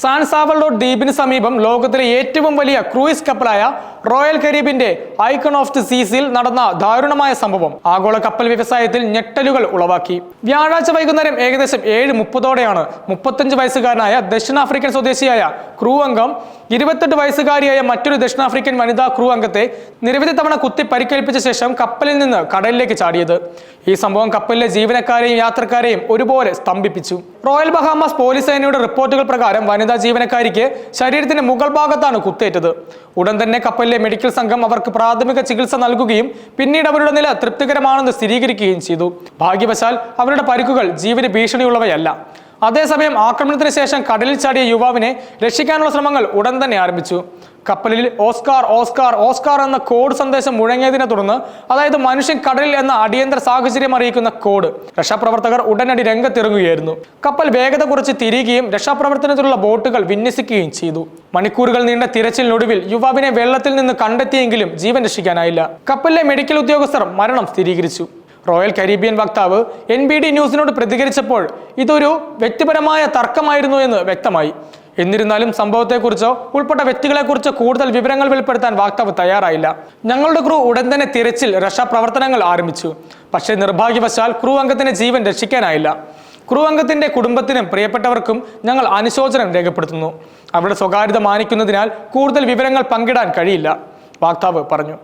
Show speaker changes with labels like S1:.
S1: San സാവൽഡോ ദ്വീപിന് സമീപം ലോകത്തിലെ ഏറ്റവും വലിയ ക്രൂയിസ് കപ്പലായ റോയൽ കരീബിന്റെ ഐക്കൺ ഓഫ് ദി സീസിൽ നടന്ന ദാരുണമായ സംഭവം. ആഗോള കപ്പൽ വ്യവസായത്തിൽ ഞെട്ടലുകൾ ഉളവാക്കി. വ്യാഴാഴ്ച വൈകുന്നേരം ഏകദേശം ഏഴ് മുപ്പതോടെയാണ് മുപ്പത്തഞ്ച് വയസ്സുകാരനായ ദക്ഷിണാഫ്രിക്കൻ സ്വദേശിയായ ക്രൂ അംഗം ഇരുപത്തെട്ട് വയസ്സുകാരിയായ മറ്റൊരു ദക്ഷിണാഫ്രിക്കൻ വനിതാ ക്രൂ അംഗത്തെ നിരവധി തവണ കുത്തി പരിക്കേൽപ്പിച്ച ശേഷം കപ്പലിൽ നിന്ന് കടലിലേക്ക് ചാടിയത്. ഈ സംഭവം കപ്പലിലെ ജീവനക്കാരെയും യാത്രക്കാരെയും ഒരുപോലെ സ്തംഭിപ്പിച്ചു. റോയൽ ബഹാമാസ് പോലീസ് സേനയുടെ റിപ്പോർട്ടുകൾ പ്രകാരം വനിതാ ജീവനക്കാരിക്ക് ശരീരത്തിന്റെ മുകൾ ഭാഗത്താണ് കുത്തേറ്റത്. ഉടൻ തന്നെ കപ്പലിലെ മെഡിക്കൽ സംഘം അവർക്ക് പ്രാഥമിക ചികിത്സ നൽകുകയും പിന്നീട് അവരുടെ നില തൃപ്തികരമാണെന്ന് സ്ഥിരീകരിക്കുകയും ചെയ്തു. ഭാഗ്യവശാൽ അവരുടെ പരിക്കുകൾ ജീവന് ഭീഷണിയുള്ളവയല്ല. അതേസമയം ആക്രമണത്തിന് ശേഷം കടലിൽ ചാടിയ യുവാവിനെ രക്ഷിക്കാനുള്ള ശ്രമങ്ങൾ ഉടൻ തന്നെ ആരംഭിച്ചു. കപ്പലിൽ ഓസ്കാർ ഓസ്കാർ ഓസ്കാർ എന്ന കോഡ് സന്ദേശം മുഴങ്ങിയതിനെ തുടർന്ന് അതായത് മനുഷ്യൻ കടലിൽ എന്ന അടിയന്തര സാഹചര്യം അറിയിക്കുന്ന കോഡ് രക്ഷാപ്രവർത്തകർ ഉടനടി രംഗത്തിറങ്ങുകയായിരുന്നു. കപ്പൽ വേഗത കുറച്ച് തിരികുകയും രക്ഷാപ്രവർത്തനത്തിലുള്ള ബോട്ടുകൾ വിന്യസിക്കുകയും ചെയ്തു. മണിക്കൂറുകൾ നീണ്ട തിരച്ചിലിനൊടുവിൽ യുവാവിനെ വെള്ളത്തിൽ നിന്ന് കണ്ടെത്തിയെങ്കിലും ജീവൻ രക്ഷിക്കാനായില്ല. കപ്പലിലെ മെഡിക്കൽ ഉദ്യോഗസ്ഥർ മരണം സ്ഥിരീകരിച്ചു. റോയൽ കരീബിയൻ വക്താവ് എൻ ബി ഡി ന്യൂസിനോട് പ്രതികരിച്ചപ്പോൾ ഇതൊരു വ്യക്തിപരമായ തർക്കമായിരുന്നു എന്ന് വ്യക്തമായി. എന്നിരുന്നാലും സംഭവത്തെക്കുറിച്ചോ ഉൾപ്പെട്ട വ്യക്തികളെക്കുറിച്ചോ കൂടുതൽ വിവരങ്ങൾ വെളിപ്പെടുത്താൻ വാക്താവ് തയ്യാറായില്ല. ഞങ്ങളുടെ ക്രൂ ഉടൻ തന്നെ തിരച്ചിൽ രക്ഷാപ്രവർത്തനങ്ങൾ ആരംഭിച്ചു. പക്ഷേ നിർഭാഗ്യവശാൽ ക്രൂ അംഗത്തിന്റെ ജീവൻ രക്ഷിക്കാനായില്ല. ക്രൂ അംഗത്തിന്റെ കുടുംബത്തിനും പ്രിയപ്പെട്ടവർക്കും ഞങ്ങൾ അനുശോചനം രേഖപ്പെടുത്തുന്നു. അവരുടെ സ്വകാര്യത മാനിക്കുന്നതിനാൽ കൂടുതൽ വിവരങ്ങൾ പങ്കിടാൻ കഴിയില്ല വാക്താവ് പറഞ്ഞു.